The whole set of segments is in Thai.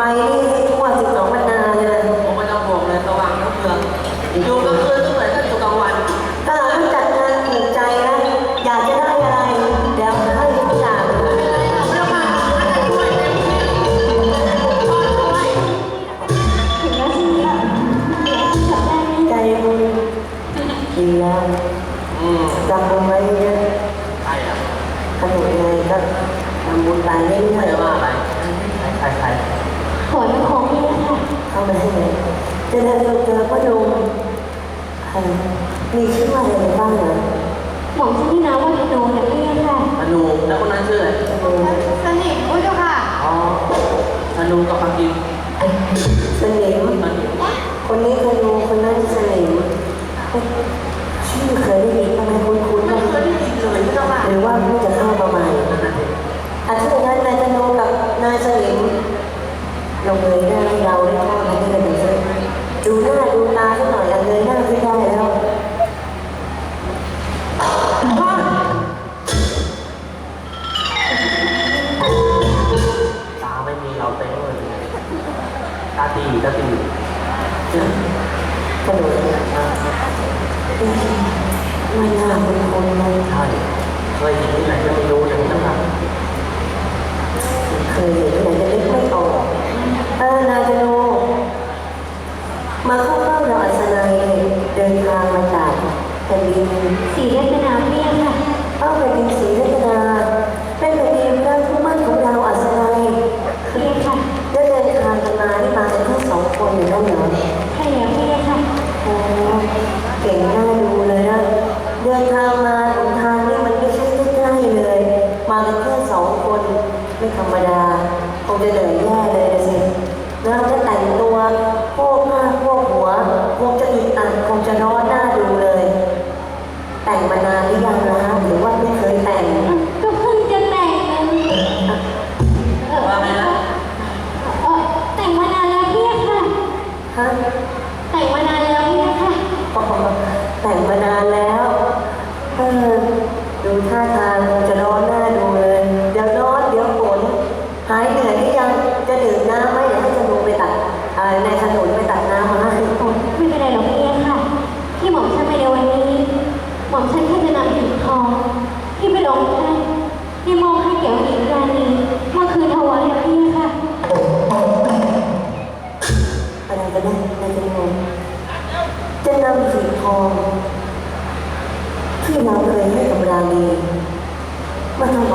ไปนี่ทั่สิบสองวันนานเลย ผมไม่ต้องห่วงเลยระวังทั้เมือนดูใกลางคืนก็เหมือนกับอยู่กลางวันถ้าเราไม่จัดงานถูกใจนะ อยากจะได้อะไรเดี๋ยวให้ทุกอย่างเรามาอะได้วยเต็มที่พ่อช่วยถึงแล้วถึงแล้วใจบุญกินแล้วอืมจำบุญไว้เยอะใช่อะ ขนมไงก็ทำบุญไปเรื่อย เจริญเจริญพ่อดูมีชื่ออะไรบ้างเหรอหมอกชื่อนะว่าธนูเนี่ยไม่ใช่ค่ะนูแล้วคนนั้นชื่ออะไรสนิทอุ้ยจ้าค่ะ อ๋อธนูกับปังกิ่สนิมคนนี้ธนูคนนั้นสนิมชื่อเคยได้ยินทำไมคุ้นๆหรือว่าเพิ่งจะเข้ามาใหม่อาทิต นะกระโดดหน้าตาไม่น่าเป็นคนเมืองไทยเคยเห็นไหม สองคนไม่ธรรมดา คงจะเหนื่อยแย่เลยนะสิแล้วจะแต่งตัวโพกหน้าโพกหัวคงจะอีกอันคงจะร้อนหน้าดูเลย แต่งมานานหรือยังนะหรือว่าไม่เคยแต่งก็เพิ่งจะแต่งนะนี่ออว่าไงนะเออแต่งมานานแล้วเพี้ยค่ะฮะ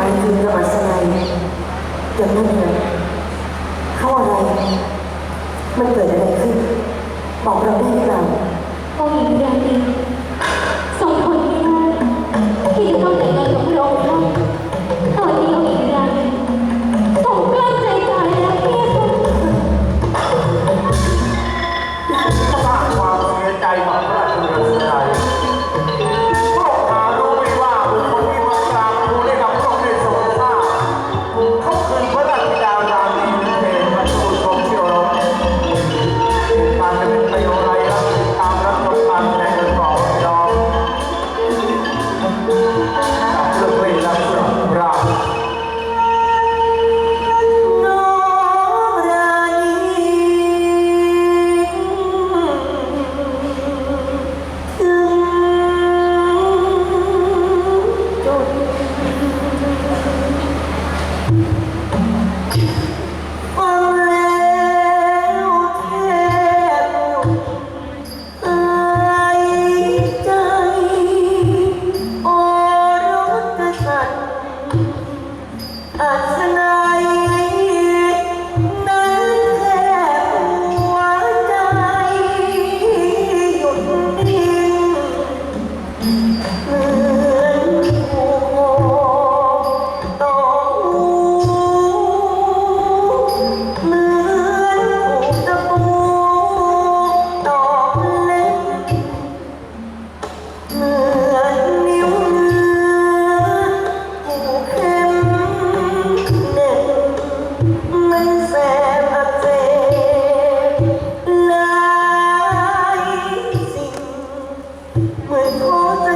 ายคือกระมัสไนย่าไนั้นนะเขาอะไร มันเกิดอะไรขึ้น บอกเราได้ 呃是 Mình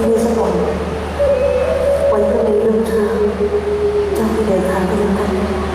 ที่นี่ส่องไว้พรุ่งนี้ลงเช้าเจะไปเดินทางไปด้วยกั